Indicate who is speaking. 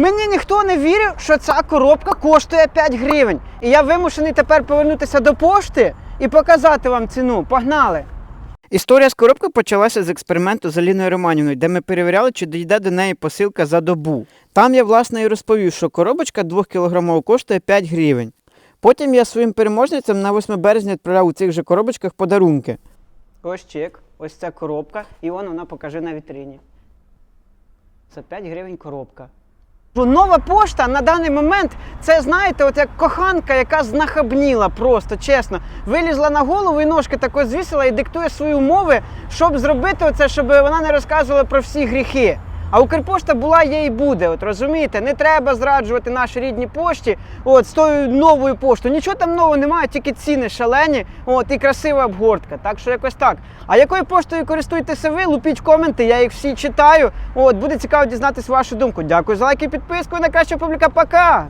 Speaker 1: Мені ніхто не вірив, що ця коробка коштує 5 гривень. І я вимушений тепер повернутися до пошти і показати вам ціну. Погнали! Історія з коробкою почалася з експерименту з Аліною Романівною, де ми перевіряли, чи дійде до неї посилка за добу. Там я власне і розповів, що коробочка 2 кг коштує 5 гривень. Потім я своїм переможницям на 8 березня відправляв у цих же коробочках подарунки. Ось чек, ось ця коробка, і вон вона покаже на вітрині. Це 5 гривень коробка. Нова пошта на даний момент це знаєте, от як коханка, яка знахабніла просто, чесно. Вилізла на голову і ножки тако звісила і диктує свої умови, щоб зробити оце, щоб вона не розказувала про всі гріхи. А Укрпошта була, є і буде. От розумієте, не треба зраджувати наші рідні пошті. От з тою новою поштою. Нічого там нового немає, тільки ціни шалені. От і красива обгортка. Так що якось так. А якою поштою користуєтеся ви? Лупіть коменти, я їх всі читаю. От буде цікаво дізнатися вашу думку. Дякую за лайк і підписку. Найкраща публіка. Пока!